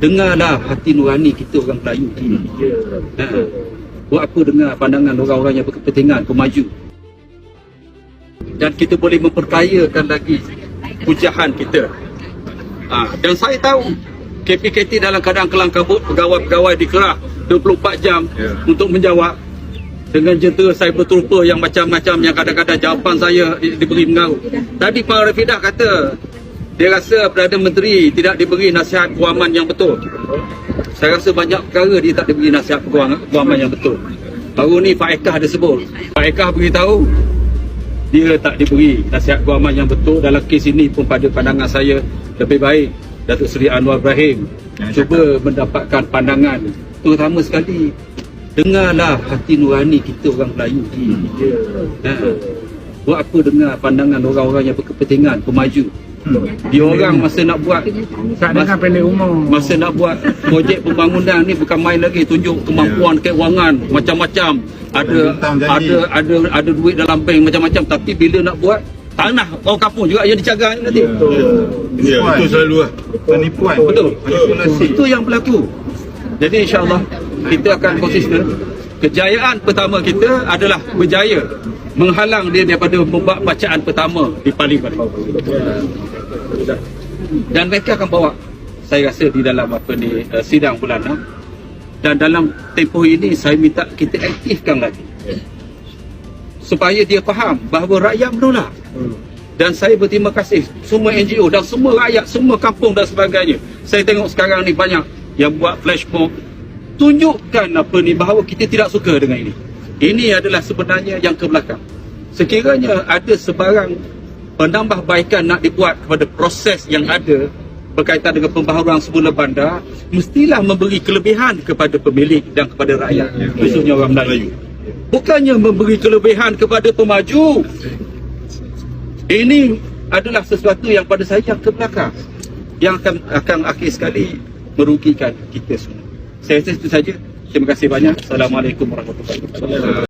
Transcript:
dengarlah hati nurani kita orang Melayu ni. Ha. Buat apa dengar pandangan orang-orang yang berkepentingan pemaju. Dan kita boleh memperkayakan lagi pujahan kita. Ha. Dan saya tahu KPKT dalam keadaan kelang kabut, pegawai-pegawai dikerah 24 jam Ya. untuk menjawab dengan jentera saya berterupa yang macam-macam yang kadang-kadang jawapan saya di- diberi mengaruh. Tadi Pak Rafidah kata dia rasa Perdana Menteri tidak diberi nasihat kewangan yang betul. Saya rasa banyak perkara dia tak diberi nasihat kewangan, kewangan yang betul. Baru ni Pak Ekah ada sebut. Pak Ekah beritahu dia tak diberi nasihat kewangan yang betul dalam kes ini pun pada pandangan saya lebih baik Datuk Seri Anwar Ibrahim cuba mendapatkan pandangan terutama sekali dengarlah hati nurani kita orang Melayu ni. Ha. Buat apa dengar pandangan orang-orang yang berkepentingan pemaju. Dia orang masa nak buat Tak dengar pendek umur. masa nak buat projek pembangunan ni bukan main lagi tunjuk kemampuan keuangan macam-macam. Ada ada ada ada duit dalam bank macam-macam. Tapi bila nak buat tanah orang kampung juga yang dicagar ni nanti. Ya, itu selalu lah. Penipuan. betul. Manipulasi. itu yang berlaku. Jadi insyaallah kita akan konsisten kejayaan pertama kita adalah berjaya menghalang dia daripada membuat bacaan pertama di parlimen dan mereka akan bawa saya rasa di dalam apa ni uh, sidang bulanan dan dalam tempoh ini saya minta kita aktifkan lagi. Supaya dia faham bahawa rakyat menolak dan saya berterima kasih semua NGO dan semua rakyat semua kampung dan sebagainya. Saya tengok sekarang ni banyak yang buat flash mob tunjukkan apa ni bahawa kita tidak suka dengan ini. Ini adalah sebenarnya yang ke belakang. Sekiranya ada sebarang penambahbaikan nak dibuat kepada proses yang ada berkaitan dengan pembaharuan semula bandar mestilah memberi kelebihan kepada pemilik dan kepada rakyat khususnya orang Melayu. Bukannya memberi kelebihan kepada pemaju. Ini adalah sesuatu yang pada saya yang ke belakang yang akan akan akhir sekali merugikan kita semua saya rasa itu saja. Terima kasih banyak. Assalamualaikum warahmatullahi wabarakatuh